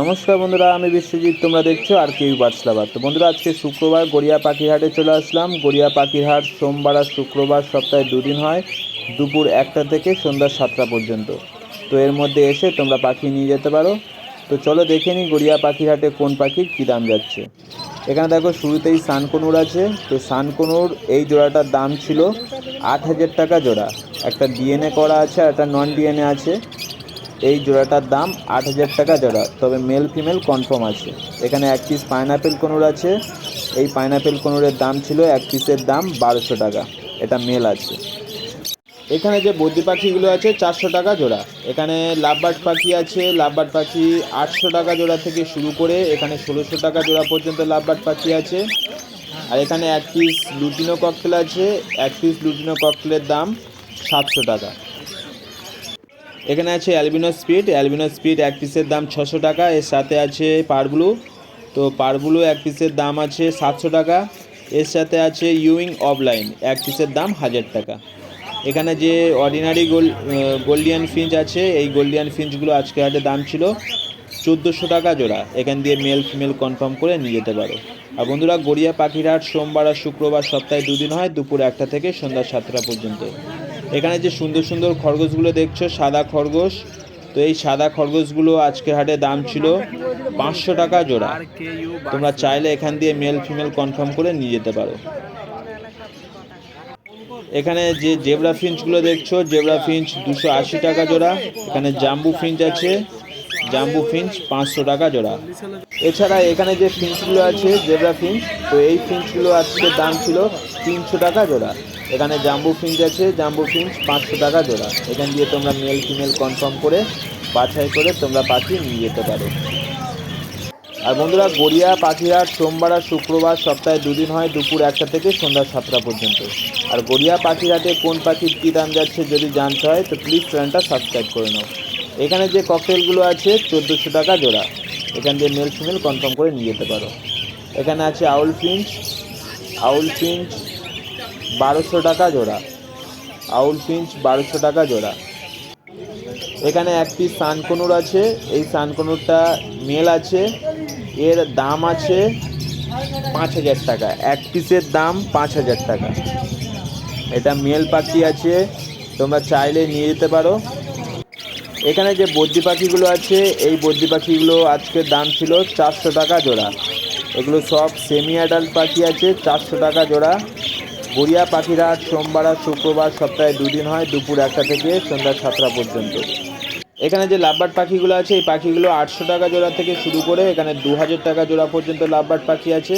নমস্কার বন্ধুরা, আমি বিশ্বজিৎ, তোমরা দেখছ আর কেউ বার্সলাবার তো বন্ধুরা, আজকে শুক্রবার গড়িয়া পাখিরহাটে চলে আসলাম। গড়িয়া পাখিরহাট সোমবার আর শুক্রবার সপ্তাহে দুদিন হয়, দুপুর একটা থেকে সন্ধ্যা সাতটা পর্যন্ত। তো এর মধ্যে এসে তোমরা পাখি নিয়ে যেতে পারো। তো চলো দেখে নিই গড়িয়া পাখিরহাটে কোন পাখির কী দাম যাচ্ছে। এখানে দেখো, শুরুতেই সানকনুর আছে। তো সানকনুর এই জোড়াটার দাম ছিল আট হাজার টাকা জোড়া। একটা ডিএনএ করা আছে আর একটা নন ডিএনএ আছে। এই জোড়াটার দাম আট হাজার টাকা জোড়া, তবে মেল ফিমেল কনফার্ম আছে। এখানে এক পিস পাইনাপেল কনুর আছে। এই পাইনাপেল কনুরের দাম ছিল এক পিসের দাম বারোশো টাকা। এটা মেল আছে। এখানে যে বদ্রি পাখিগুলো আছে, চারশো টাকা জোড়া। এখানে লাভবার্ড পাখি আছে, লাভবার্ড পাখি আটশো টাকা জোড়া থেকে শুরু করে এখানে ষোলোশো টাকা জোড়া পর্যন্ত লাভবার্ড পাখি আছে। আর এখানে এক পিস লুটিনো ককটেল আছে। এক পিস লুটিনো ককটেলের দাম সাতশো টাকা। এখানে আছে অ্যালবিনো স্পিড অ্যালবিনো স্পিড এক পিসের দাম ছশো টাকা, এর সাথে আছে পারব্লু তো পারব্লু এক পিসের দাম আছে সাতশো টাকা, এর সাথে আছে ইউইং অফলাইন, এক পিসের দাম হাজার টাকা। এখানে যে অর্ডিনারি গোল গোল্ডিয়ান ফিঞ্চ আছে, এই গোল্ডিয়ান ফিঞ্চগুলো আজকে হাটে দাম ছিল চোদ্দোশো টাকা জোড়া। এখান দিয়ে মেল ফিমেল কনফার্ম করে নিয়ে যেতে পারো। আর বন্ধুরা গড়িয়া পাখিরহাট সোমবার আর শুক্রবার সপ্তাহে দুদিন হয়, দুপুর একটা থেকে সন্ধ্যা সাতটা পর্যন্ত। এখানে যে সুন্দর সুন্দর খরগোশগুলো দেখছ, সাদা খরগোশ, তো এই সাদা খরগোশগুলো আজকের হাটে দাম ছিল পাঁচশো টাকা জোড়া। তোমরা চাইলে এখান দিয়ে মেল ফিমেল কনফার্ম করে নিয়ে যেতে পারো। এখানে যে জেবরা ফিঞ্চগুলো দেখছ জেবরা ফিঞ্চ দুশো আশি টাকা জোড়া। এখানে জাম্বু ফিঞ্চ আছে। জাম্বু ফিঞ্চ পাঁচশো টাকা জোড়া। এছাড়া এখানে যে ফিঞ্চগুলো আছে, জেব্রা ফিঞ্চ, তো এই ফিঞ্চগুলো আজকে দাম ছিল তিনশো টাকা জোড়া। এখানে জাম্বু ফিঞ্চ আছে, জাম্বু ফিঞ্চ পাঁচশো টাকা জোড়া। এখান দিয়ে তোমরা মেল ফিমেল কনফার্ম করে বাছাই করে তোমরা পাখি নিয়ে যেতে পারো। আর বন্ধুরা, গড়িয়া পাখিরহাট সোমবার আর শুক্রবার সপ্তাহে দুদিন হয়, দুপুর একটা থেকে সন্ধ্যা সাতটা পর্যন্ত। আর গড়িয়া পাখিরহাটে কোন পাখির কী দাম যাচ্ছে যদি জানতে হয়, তো প্লিজ চ্যানেলটা সাবস্ক্রাইব করে নাও। এখানে যে ককটেলগুলো আছে, চোদ্দোশো টাকা জোড়া। এখান দিয়ে মেল ফিমেল কনফার্ম করে নিয়ে যেতে পারো। এখানে আছে আউল ফিঞ্চ। আউল ফিঞ্চ বারোশো টাকা জোড়া। আউল ফিঞ্চ বারোশো টাকা জোড়া। এখানে একটি সানকনুর আছে। এই সানকনুরটা মেল আছে। এর দাম আছে পাঁচ হাজার টাকা। এক পিসের দাম পাঁচ হাজার টাকা। এটা মেল পাখি আছে। তোমরা চাইলে নিয়ে যেতে পারো। এখানে যে বদ্যি পাখিগুলো আছে, এই বদ্যি পাখিগুলো আজকের দাম ছিল চারশো টাকা জোড়া। এগুলো সব সেমি অ্যাডাল্ট পাখি আছে, চারশো টাকা জোড়া। গড়িয়া পাখিরা সোমবার আর শুক্রবার সপ্তাহে দুদিন হয়, দুপুর একটা থেকে সন্ধ্যা সাতটা পর্যন্ত। এখানে যে লাভবার্ড পাখিগুলো আছে, এই পাখিগুলো আটশো টাকা জোড়া থেকে শুরু করে এখানে দু হাজার টাকা জোড়া পর্যন্ত লাভবার্ড পাখি আছে।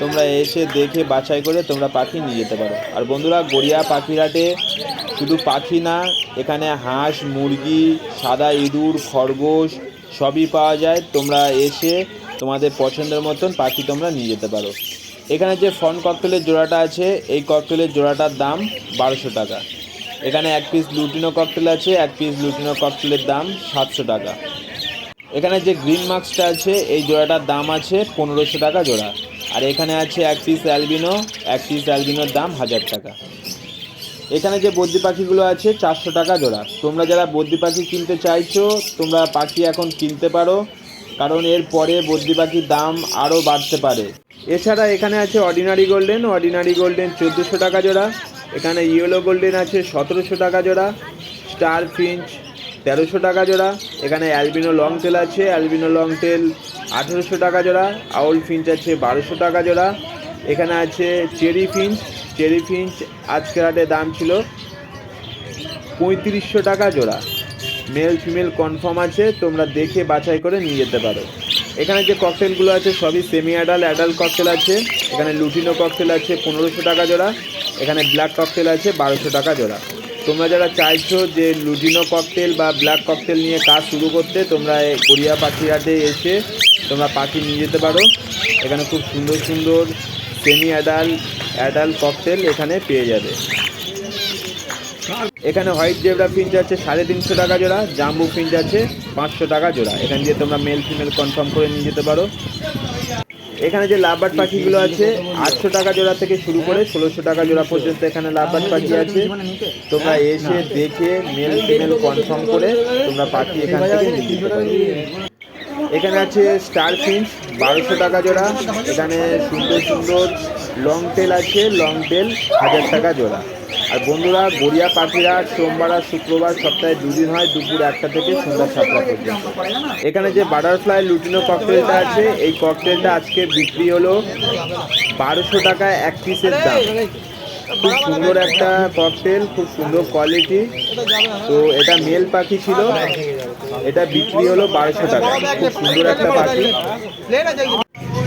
তোমরা এসে দেখে বাছাই করে তোমরা পাখি নিয়ে যেতে পারো। আর বন্ধুরা, গড়িয়া পাখিরাটে শুধু পাখি না, এখানে হাঁস, মুরগি, সাদা ইঁদুর, খরগোশ সবই পাওয়া যায়। তোমরা এসে তোমাদের পছন্দের মতন পাখি তোমরা নিয়ে যেতে পারো। এখানে যে ফন ককটেলের জোড়াটা আছে, এই ককটেলের জোড়াটার দাম বারোশো টাকা। এখানে এক পিস লুটিনো ককটেল আছে, এক পিস লুটিনো ককটেলের দাম সাতশো টাকা। এখানে যে গ্রিন মার্কসটা আছে, এই জোড়াটার দাম আছে পনেরোশো টাকা জোড়া। আর এখানে আছে এক পিস অ্যালবিনো এক পিস অ্যালবিনোর দাম হাজার টাকা। এখানে যে বদ্রি পাখিগুলো আছে, চারশো টাকা জোড়া। তোমরা যারা বদ্রি পাখি কিনতে চাইছো, তোমরা পাখি এখন কিনতে পারো, কারণ এর পরে বদ্রি পাখির দাম আরও বাড়তে পারে। এছাড়া এখানে আছে অর্ডিনারি গোল্ডেন অর্ডিনারি গোল্ডেন চোদ্দোশো টাকা জোড়া। এখানে ইয়েলো গোল্ডেন আছে সতেরোশো টাকা জোড়া। স্টার ফিঞ্চ তেরোশো টাকা জোড়া। এখানে অ্যালবিনো লং টেল আছে অ্যালবিনো লং টেল আঠেরোশো টাকা জোড়া। আউল ফিঞ্চ আছে বারোশো টাকা জোড়া। এখানে আছে চেরি ফিঞ্চ চেরি ফিঞ্চ আজকের হাটে দাম ছিল পঁয়ত্রিশশো টাকা জোড়া। মেল ফিমেল কনফার্ম আছে, তোমরা দেখে বাছাই করে নিয়ে যেতে পারো। এখানে যে ককটেলগুলো আছে, সবই সেমি অ্যাডাল অ্যাডাল ককটেল আছে। এখানে লুটিনো ককটেল আছে, পনেরোশো টাকা জোড়া। এখানে ব্ল্যাক ককটেল আছে, বারোশো টাকা জোড়া। তোমরা যারা চাইছো যে লুটিনো ককটেল বা ব্ল্যাক ককটেল নিয়ে কাজ শুরু করতে, তোমরা গড়িয়া পাখিরাটে এসে তোমরা পাখি নিয়ে যেতে পারো। এখানে খুব সুন্দর সুন্দর সেমি অ্যাডাল অ্যাডাল ককটেল এখানে পেয়ে যাবে। এখানে হোয়াইট জেব্রা ফিঞ্চ আছে, সাড়ে তিনশো টাকা জোড়া। জাম্বু ফিঞ্চ আছে, পাঁচশো টাকা জোড়া। এখান দিয়ে তোমরা মেল ফিমেল কনফার্ম করে নিয়ে যেতে পারো। এখানে যে লাভবার্ড পাখিগুলো আছে, আটশো টাকা জোড়া থেকে শুরু করে ষোলোশো টাকা জোড়া পর্যন্ত এখানে লাভবার্ড পাখি আছে। তোমরা এসে দেখে মেল ফিমেল কনফার্ম করে তোমরা পাখি এখান থেকে এখানে আছে স্টার ফিঞ্চ বারোশো টাকা জোড়া। এখানে সুন্দর সুন্দর লং টেল আছে লং টেল হাজার টাকা জোড়া। আর বন্ধুরা, গড়িয়া পাখিরা সোমবার আর শুক্রবার সপ্তাহে দুদিন হয়, দুপুর একটা থেকে সন্ধ্যা সাতটা পর্যন্ত। এখানে যে বাটারফ্লাই লুটিনো ককটেলটা আছে, এই ককটেলটা আজকে বিক্রি হলো বারোশো টাকায় এক পিসের দাম। খুব সুন্দর একটা ককটেল খুব সুন্দর কোয়ালিটি তো এটা মেল পাখি ছিল, এটা বিক্রি হলো বারোশো টাকা খুব সুন্দর একটা পাখি।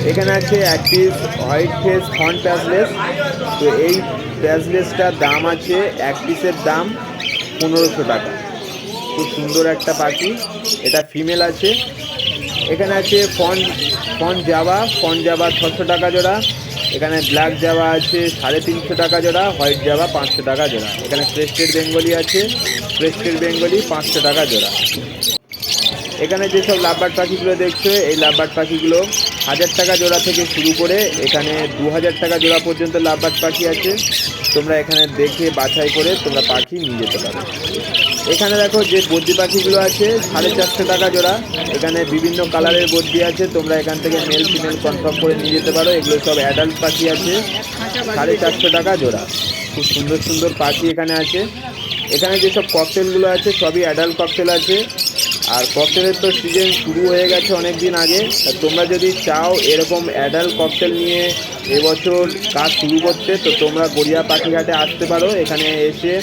এখানে আছে এক পিস হোয়াইট ফেস ফন প্যাসলেস তো এই প্যাসলেসটার দাম আছে এক পিসের দাম পনেরোশো টাকা। খুব সুন্দর একটা পাখি, এটা ফিমেল আছে। এখানে আছে fawn fawn Java fawn Java ছশো টাকা জোড়া। এখানে ব্ল্যাক জাবা আছে সাড়ে তিনশো টাকা জোড়া হোয়াইট জাবা পাঁচশো টাকা জোড়া। এখানে ক্রেস্টেড বেঙ্গলি আছে ক্রেস্টেড বেঙ্গলি পাঁচশো টাকা জোড়া। এখানে যেসব লাভবার্ড পাখিগুলো দেখছ, এই লাভবার্ড পাখিগুলো হাজার টাকা জোড়া থেকে শুরু করে এখানে দু হাজার টাকা জোড়া পর্যন্ত লাভবার্ড পাখি আছে। তোমরা এখানে দেখে বাছাই করে তোমরা পাখি নিয়ে যেতে পারো। এখানে দেখো যে বদ্যি পাখিগুলো আছে, সাড়ে চারশো টাকা জোড়া। এখানে বিভিন্ন কালারের বদ্যি আছে, তোমরা এখান থেকে মেল ফিমেল কনফার্ম করে নিয়ে যেতে পারো। এগুলো সব অ্যাডাল্ট পাখি আছে, সাড়ে চারশো টাকা জোড়া। খুব সুন্দর সুন্দর পাখি এখানে আছে। এখানে যেসব ককটেলগুলো আছে, সবই অ্যাডাল্ট ককটেল আছে। আর ককটেলের তো সিজন শুরু হয়ে গেছে অনেক দিন আগে তোমরা যদি চাও এরকম অ্যাডাল্ট ককটেল নিয়ে এবছর কাজ শুরু করতে, তো তোমরা গড়িয়া পাখিঘাটে আসতে পারো। এখানে এসে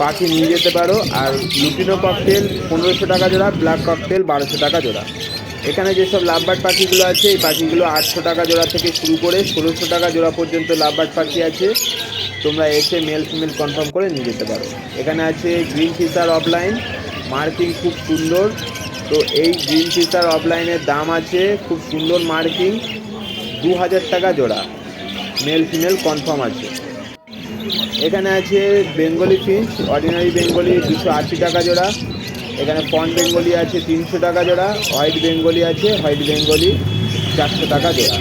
পাখি নিয়ে যেতে পারো। আর লুটিনো ককটেল পনেরোশো টাকা জোড়া ব্ল্যাক ককটেল বারোশো টাকা জোড়া। এখানে যেসব লাভবার্ড পাখিগুলো আছে, এই পাখিগুলো আটশো টাকা জোড়া থেকে শুরু করে ষোলোশো টাকা জোড়া পর্যন্ত লাভবার্ড পাখি আছে। তোমরা এসে মেল ফিমেল কনফার্ম করে নিয়ে যেতে পারো। এখানে আছে গ্রিন ফিশার অফলাইন মার্কিং খুব সুন্দর। তো এই গ্রিন ফিশার অফলাইনের দাম আছে, খুব সুন্দর মার্কিং। দু হাজার টাকা জোড়া। মেল ফিমেল কনফার্ম আছে। এখানে আছে বেঙ্গলি ফিঞ্চ অর্ডিনারি বেঙ্গলি দুশো আশি টাকা জোড়া। এখানে পন বেঙ্গলি আছে তিনশো টাকা জোড়া। হোয়াইট বেঙ্গলি আছে, হোয়াইট বেঙ্গলি চারশো টাকা জোড়া।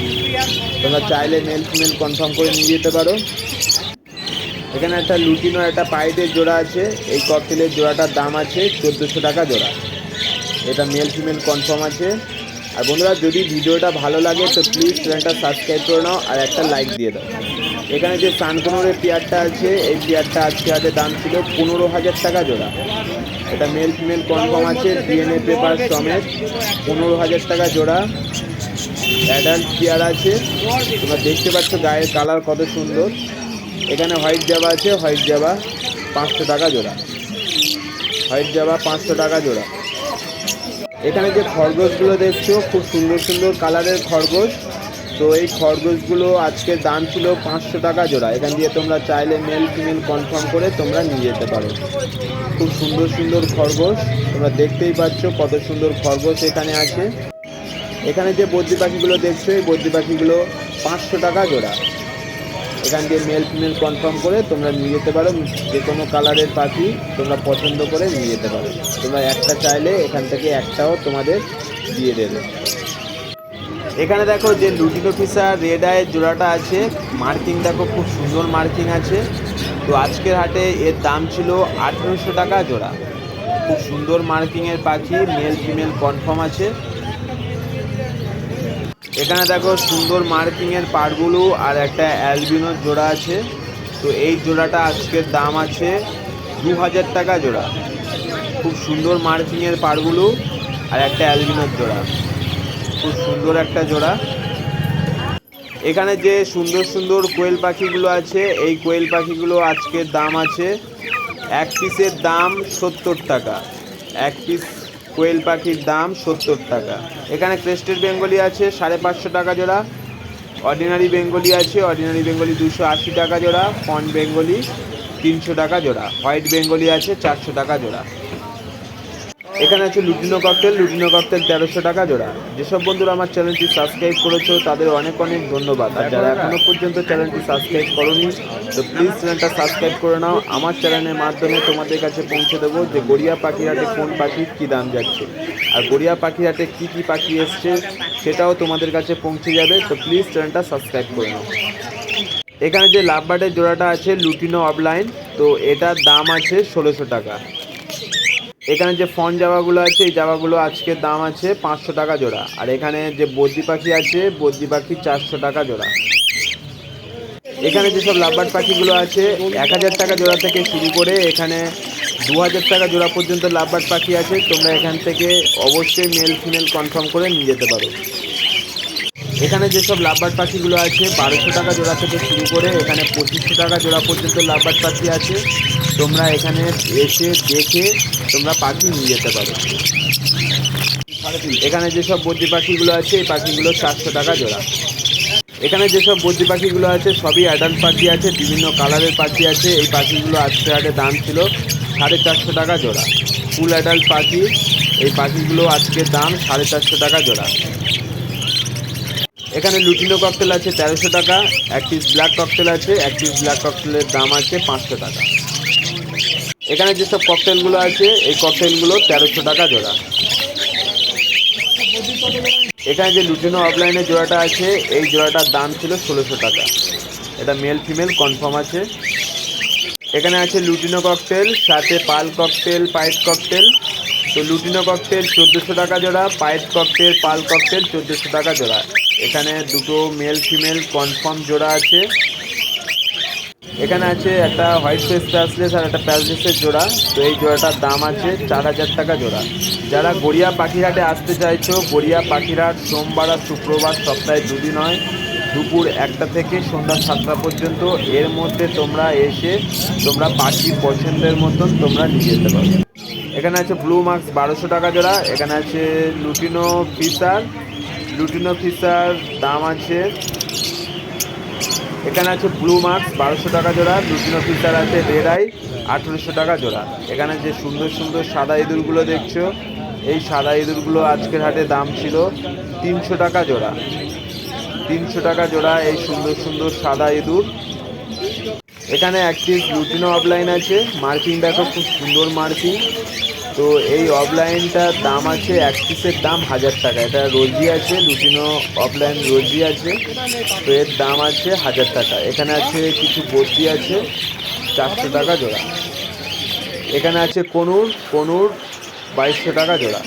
তোমরা চাইলে মেল ফিমেল কনফার্ম করে নিয়ে যেতে পারো। এখানে একটা লুটিনো একটা পাইডের জোড়া আছে। এই ককটেলের জোড়াটার দাম আছে চোদ্দোশো টাকা জোড়া। এটা মেল ফিমেল কনফার্ম আছে। আর বন্ধুরা, যদি ভিডিওটা ভালো লাগে, তো প্লিজ চ্যানেলটা সাবস্ক্রাইব করে নাও আর একটা লাইক দিয়ে দাও। এখানে যে সানকোনোরের পেয়ারটা আছে, এই পেয়ারটা আজকে হাতে দাম ছিল পনেরো হাজার টাকা জোড়া। এটা মেল ফিমেল কনফার্ম আছে ডিএনএ পেপার সমেত পনেরো হাজার টাকা জোড়া। অ্যাডাল্ট পেয়ার আছে। তোমরা দেখতে পাচ্ছ গায়ের কালার কত সুন্দর। এখানে হোয়াইট জাবা আছে, হোয়াইট জাবা পাঁচশো টাকা জোড়া। হোয়াইট জাবা পাঁচশো টাকা জোড়া। এখানে যে খরগোশগুলো দেখছ, খুব সুন্দর সুন্দর কালারের খরগোশ। তো এই খরগোশগুলো আজকের দাম ছিল পাঁচশো টাকা জোড়া। এখান দিয়ে তোমরা চাইলে মেল ফিমেল কনফার্ম করে তোমরা নিয়ে যেতে পারো। খুব সুন্দর সুন্দর খরগোশ। তোমরা দেখতেই পাচ্ছ কত সুন্দর খরগোশ এখানে আছে। এখানে যে বদ্যি পাখিগুলো দেখছ, এই বদ্যি পাখিগুলো পাঁচশো টাকা জোড়া। এখান দিয়ে মেল ফিমেল কনফার্ম করে তোমরা নিয়ে যেতে পারো। যে কোনো কালারের পাখি তোমরা পছন্দ করে নিয়ে যেতে পারো। তোমরা একটা চাইলে এখান থেকে একটাও তোমাদের দিয়ে দেবে। এখানে দেখো যে লুটিনো ফিসার রেড আয়ের জোড়াটা আছে। মার্কিং দেখো, খুব সুন্দর মার্কিং আছে। তো আজকের হাটে এর দাম ছিল আঠেরোশো টাকা জোড়া। খুব সুন্দর মার্কিংয়ের পাখি মেল ফিমেল কনফার্ম আছে। এখানে দেখো সুন্দর মার্কিংয়ের পারগুলো আর একটা অ্যালবিনোর জোড়া আছে। তো এই জোড়াটা আজকের দাম আছে দু হাজার টাকা জোড়া। খুব সুন্দর মার্কিংয়ের পারগুলো আর একটা অ্যালবিনোর জোড়া। খুব সুন্দর একটা জোড়া। এখানে যে সুন্দর সুন্দর কোয়েল পাখিগুলো আছে, এই কোয়েল পাখিগুলো আজকের দাম আছে এক পিসের দাম সত্তর টাকা। এক পিস কোয়েল পাখির দাম সত্তর টাকা। এখানে ক্রেস্টেড বেঙ্গলি আছে, সাড়ে পাঁচশো টাকা জোড়া। অর্ডিনারি বেঙ্গলি আছে অর্ডিনারি বেঙ্গলি দুশো আশি টাকা জোড়া। ফন বেঙ্গলি তিনশো টাকা জোড়া। হোয়াইট বেঙ্গলি আছে, চারশো টাকা জোড়া। এখানে আছে লুটিনো ককটেল লুটিনো ককটেল তেরোশো টাকা জোড়া। যেসব বন্ধুরা আমার চ্যানেলটি সাবস্ক্রাইব করেছ, তাদের অনেক অনেক ধন্যবাদ। আর যারা এখনও পর্যন্ত চ্যানেলটি সাবস্ক্রাইব করোনি, তো প্লিজ চ্যানেলটা সাবস্ক্রাইব করে নাও। আমার চ্যানেলের মাধ্যমে তোমাদের কাছে পৌঁছে দেবো যে গড়িয়া পাখিরহাটে কোন পাখির কী দাম যাচ্ছে। আর গড়িয়া পাখিরহাটে কী কী পাখি এসছে, সেটাও তোমাদের কাছে পৌঁছে যাবে। তো প্লিজ চ্যানেলটা সাবস্ক্রাইব করে নাও। এখানে যে লাভবার্ডের জোড়াটা আছে, লুটিনো অফলাইন, তো এটার দাম আছে ষোলোশো টাকা। এখানে যে ফন জামাগুলো আছে, এই জামাগুলো আজকে দাম আছে পাঁচশো টাকা জোড়া। আর এখানে যে বদ্রি পাখি আছে, বদ্রি পাখি চারশো টাকা জোড়া। এখানে যেসব লাভবার্ড পাখিগুলো আছে, এক হাজার টাকা জোড়া থেকে শুরু করে এখানে দু হাজার টাকা জোড়া পর্যন্ত লাভবার্ড পাখি আছে। তোমরা এখান থেকে অবশ্যই মেল ফিমেল কনফার্ম করে নিয়ে যেতে পারো। এখানে যেসব লাভবার্ড পাখিগুলো আছে, বারোশো টাকা জোড়া থেকে শুরু করে এখানে পঁচিশশো টাকা জোড়া পর্যন্ত লাভবার্ড পাখি আছে। তোমরা এখানে এসে দেখে তোমরা পাখি নিয়ে যেতে পারো। এখানে যেসব বদ্রি পাখিগুলো আছে, এই পাখিগুলো চারশো টাকা জোড়া। এখানে যেসব বদ্রি পাখিগুলো আছে, সবই অ্যাডাল্ট পাখি আছে, বিভিন্ন কালারের পাখি আছে। এই পাখিগুলো আজকে আগে দাম ছিল সাড়ে চারশো টাকা জোড়া। ফুল অ্যাডাল্ট পাখি, এই পাখিগুলো আজকে দাম সাড়ে চারশো টাকা জোড়া। এখানে লুটিনো ককটেল আছে তেরোশো টাকা, এক পিস ব্ল্যাক ককটেল আছে, এক পিস ব্ল্যাক ককটেলের দাম আছে পাঁচশো টাকা। এখানে যেসব ককটেলগুলো আছে, এই ককটেলগুলো তেরোশো টাকা জোড়া। এখানে যে লুটিনো অফলাইনের জোড়াটা আছে, এই জোড়াটার দাম ছিল ষোলোশো টাকা। এটা মেল ফিমেল কনফার্ম আছে। এখানে আছে লুটিনো ককটেল সাথে পাল ককটেল পাইট ককটেল তো লুটিনো ককটেল চোদ্দোশো টাকা জোড়া পাইট ককটেল পাল ককটেল চোদ্দোশো টাকা জোড়া। এখানে দুটো মেল ফিমেল কনফার্ম জোড়া আছে। এখানে আছে একটা হোয়াইট ফেস প্যাসলেস আর একটা প্যাসলেসের জোড়া। তো এই জোড়াটার দাম আছে চার হাজার টাকা জোড়া। যারা গড়িয়া পাখিরহাটে আসতে চাইছো, গড়িয়া পাখিরহাট সোমবার আর শুক্রবার সপ্তাহে দুদিন হয়। দুপুর একটা থেকে সন্ধ্যা সাতটা পর্যন্ত। এর মধ্যে তোমরা এসে তোমরা পাখি পছন্দের মতন তোমরা নিয়ে যেতে পারো। এখানে আছে ব্লু মার্কস বারোশো টাকা জোড়া। এখানে আছে লুটিনো ফিসার লুটিনো ফিসার দাম আছে। এখানে আছে ব্লু মার্কস বারোশো টাকা জোড়া। লুটিনো ফিচার আছে রেড আই আঠেরোশো টাকা জোড়া। এখানে যে সুন্দর সুন্দর সাদা ইঁদুরগুলো দেখছ, এই সাদা ইঁদুরগুলো আজকের হাটে দাম ছিল তিনশো টাকা জোড়া। তিনশো টাকা জোড়া এই সুন্দর সুন্দর সাদা ইঁদুর। এখানে এক পিস লুটিনো অফলাইন আছে। মার্কিং দেখো, খুব সুন্দর মার্কিং তো এই অফলাইনটার দাম আছে, এক পিসের দাম হাজার টাকা। এটা রোজি আছে, লুটিনো অফলাইন রোজি আছে। তো এর দাম আছে হাজার টাকা। এখানে আছে কিছু বর্তি আছে, চারশো টাকা জোড়া। এখানে আছে কনুর কনুর বাইশশো টাকা জোড়া।